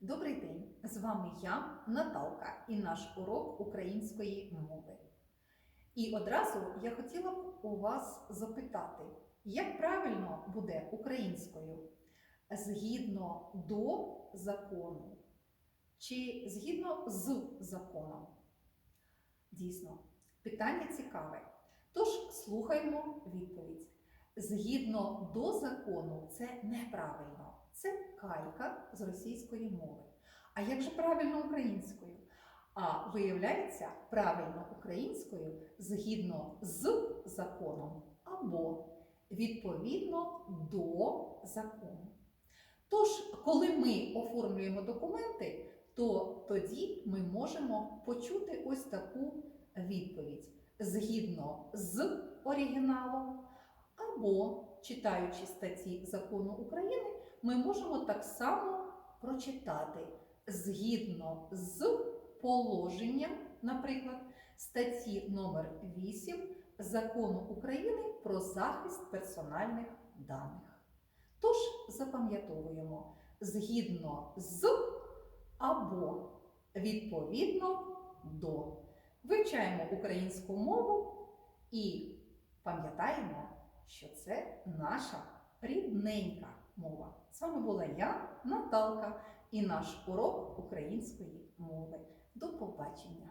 Добрий день! З вами я, Наталка, і наш урок української мови. І одразу я хотіла б у вас запитати, як правильно буде українською? Згідно до закону чи згідно з законом? Дійсно, питання цікаве. Тож слухаймо відповідь. Згідно до закону, це неправильно. Це калька з російської мови. А як же правильно українською? А виявляється, правильно українською згідно з законом або відповідно до закону. Тож, коли ми оформлюємо документи, то тоді ми можемо почути ось таку відповідь згідно з оригіналом, або читаючи статті закону України, ми можемо так само прочитати згідно з положенням, наприклад, статті номер 8 Закону України про захист персональних даних. Тож запам'ятовуємо згідно з або відповідно до. Вивчаємо українську мову і пам'ятаємо, що це наша рідненька мова. З вами була я, Наталка, і наш урок української мови. До побачення!